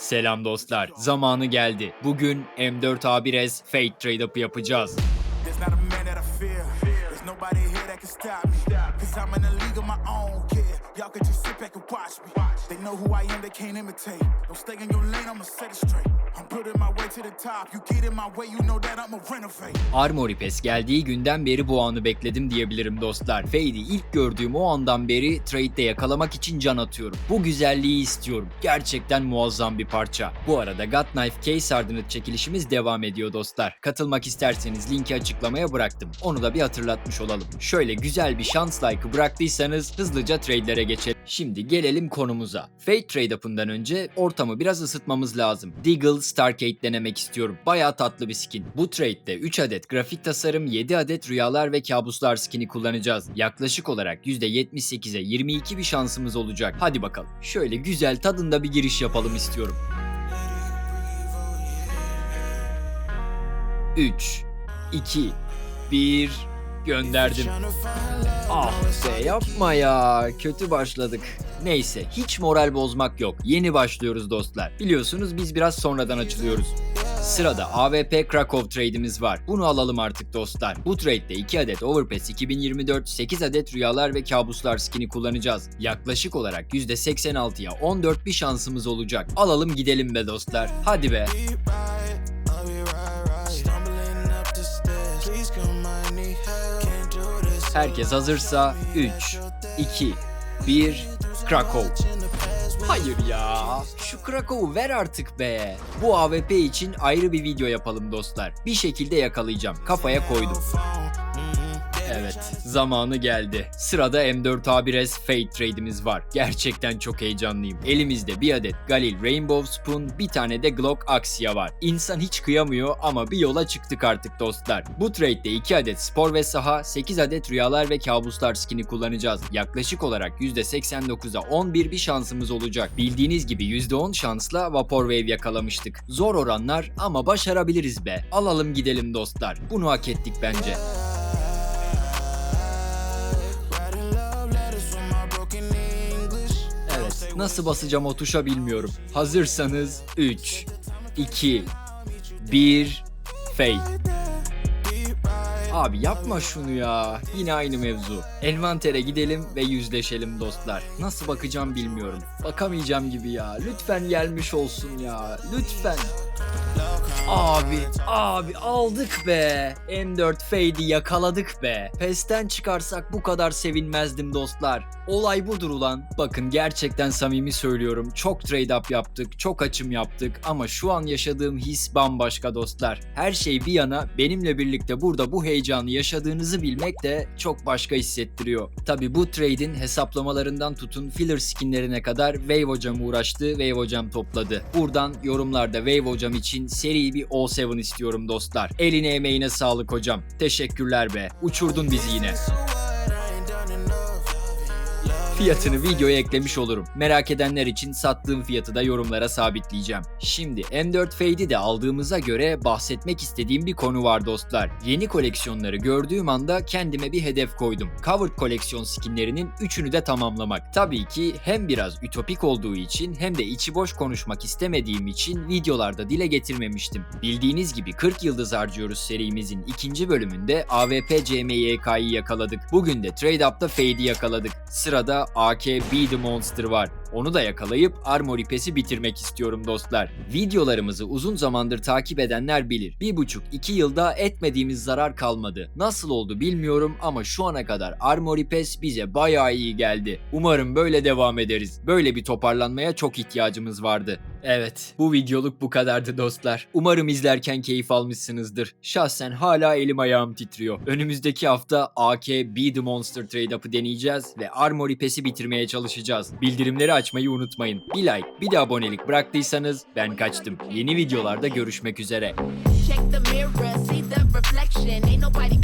Selam dostlar. Zamanı geldi. Bugün M4A1S Fate Trade Up'ı yapacağız. Nobody here that can stop me. Cause I'm in a league of my own, yeah. Y'all can just sit back and watch me. They know who I am, they can't imitate. Don't stay in your lane, I'ma set it straight. I'm building my way to the top. You get in my way, you know that I'ma renovate. Armory Pass geldiği günden beri bu anı bekledim diyebilirim dostlar. Fade'i ilk gördüğüm o andan beri trade'de yakalamak için can atıyorum. Bu güzelliği istiyorum. Gerçekten muazzam bir parça. Bu arada God Knife Case Hardened çekilişimiz devam ediyor dostlar. Katılmak isterseniz linki açıklamaya bıraktım. Onu da bir hatırlatmış olalım. Şöyle güzel bir şans like'ı bıraktıysanız hızlıca trade'lere geçelim. Şimdi gelelim konumuza. Fade Trade Up'ından önce ortamı biraz ısıtmamız lazım. Deagle Starcade denemek istiyorum. Bayağı tatlı bir skin. Bu trade'de 3 adet grafik tasarım, 7 adet rüyalar ve kabuslar skin'i kullanacağız. Yaklaşık olarak %78'e 22 bir şansımız olacak. Hadi bakalım. Şöyle güzel tadında bir giriş yapalım istiyorum. 3 2 1 gönderdim. Ah be yapma ya. Kötü başladık. Neyse hiç moral bozmak yok. Yeni başlıyoruz dostlar. Biliyorsunuz biz biraz sonradan açılıyoruz. Sırada AWP Krakow trade'imiz var. Bunu alalım artık dostlar. Bu trade'de 2 adet Overpass 2024, 8 adet Rüyalar ve Kabuslar skin'i kullanacağız. Yaklaşık olarak %86'ya 14 bir şansımız olacak. Alalım gidelim be dostlar. Hadi be. Herkes hazırsa 3, 2, 1, Krakow. Hayır ya. Şu Krakow'u ver artık be. Bu AWP için ayrı bir video yapalım dostlar. Bir şekilde yakalayacağım. Kafaya koydum. Evet, zamanı geldi. Sırada M4A1S Fate Trade'imiz var. Gerçekten çok heyecanlıyım. Elimizde bir adet Galil Rainbow Spoon, bir tane de Glock Axia var. İnsan hiç kıyamıyor ama bir yola çıktık artık dostlar. Bu trade'de 2 adet spor ve saha, 8 adet rüyalar ve kabuslar skin'i kullanacağız. Yaklaşık olarak %89'a 11 bir şansımız olacak. Bildiğiniz gibi %10 şansla Vaporwave yakalamıştık. Zor oranlar ama başarabiliriz be. Alalım gidelim dostlar. Bunu hak ettik bence. Nasıl basacağım o tuşa bilmiyorum. Hazırsanız 3, 2, 1, fade. Abi yapma şunu ya. Yine aynı mevzu. Envantere gidelim ve yüzleşelim dostlar. Nasıl bakacağım bilmiyorum. Bakamayacağım gibi ya. Lütfen gelmiş olsun ya. Lütfen. Abi, abi aldık be. M4 Fade'i yakaladık be. PES'ten çıkarsak bu kadar sevinmezdim dostlar. Olay budur ulan. Bakın gerçekten samimi söylüyorum. Çok trade up yaptık, çok açım yaptık ama şu an yaşadığım his bambaşka dostlar. Her şey bir yana benimle birlikte burada bu heyecanı yaşadığınızı bilmek de çok başka hissettiriyor. Tabi bu trade'in hesaplamalarından tutun filler skinlerine kadar Wave hocam uğraştı, Wave hocam topladı. Buradan yorumlarda Wave hocam için seri bir O7 istiyorum dostlar. Eline emeğine sağlık hocam. Teşekkürler be. Uçurdun bizi yine. Fiyatını videoya eklemiş olurum. Merak edenler için sattığım fiyatı da yorumlara sabitleyeceğim. Şimdi M4 Fade'i de aldığımıza göre bahsetmek istediğim bir konu var dostlar. Yeni koleksiyonları gördüğüm anda kendime bir hedef koydum. Covered koleksiyon skinlerinin üçünü de tamamlamak. Tabii ki hem biraz ütopik olduğu için hem de içi boş konuşmak istemediğim için videolarda dile getirmemiştim. Bildiğiniz gibi 40 yıldız harcıyoruz serimizin ikinci bölümünde AWP CMYK'yı yakaladık. Bugün de Trade Up'ta Fade'i yakaladık. Sırada AK Be The Monster var. Onu da yakalayıp Armory Pass'i bitirmek istiyorum dostlar. Videolarımızı uzun zamandır takip edenler bilir. Bir buçuk iki yılda etmediğimiz zarar kalmadı. Nasıl oldu bilmiyorum ama şu ana kadar Armory Pass bize bayağı iyi geldi. Umarım böyle devam ederiz. Böyle bir toparlanmaya çok ihtiyacımız vardı. Evet, bu videoluk bu kadardı dostlar. Umarım izlerken keyif almışsınızdır. Şahsen hala elim ayağım titriyor. Önümüzdeki hafta AK Be The Monster Trade Up'ı deneyeceğiz ve Armory Pass'i bitirmeye çalışacağız. Bildirimleri açmayı unutmayın. Bir like, bir de abonelik bıraktıysanız ben kaçtım. Yeni videolarda görüşmek üzere. Check the mirror, see the reflection. Ain't nobody.